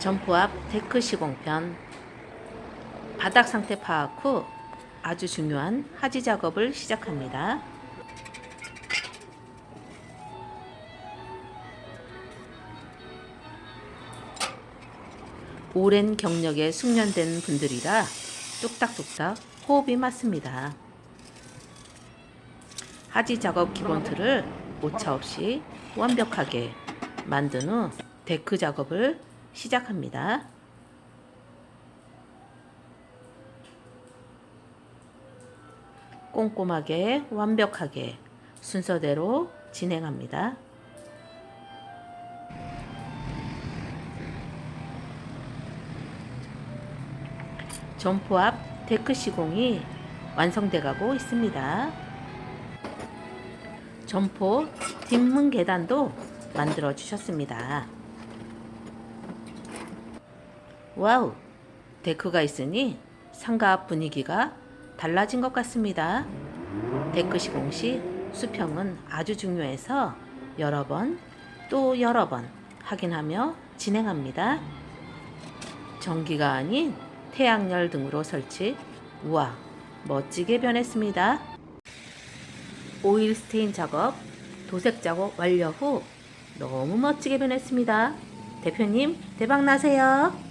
점포 앞 데크 시공편 바닥 상태 파악 후 아주 중요한 하지 작업을 시작합니다. 오랜 경력에 숙련된 분들이라 뚝딱뚝딱 호흡이 맞습니다. 하지 작업 기본 틀을 오차 없이 완벽하게 만든 후 데크 작업을 시작합니다. 꼼꼼하게 완벽하게 순서대로 진행합니다. 점포 앞 데크 시공이 완성돼 가고 있습니다. 점포 뒷문 계단도 만들어 주셨습니다. 와우! 데크가 있으니 상가 앞 분위기가 달라진 것 같습니다. 데크 시공 시 수평은 아주 중요해서 여러 번 또 여러 번 확인하며 진행합니다. 전기가 아닌 태양열 등으로 설치. 우와, 멋지게 변했습니다. 오일 스테인 작업, 도색 작업 완료 후 너무 멋지게 변했습니다. 대표님, 대박 나세요.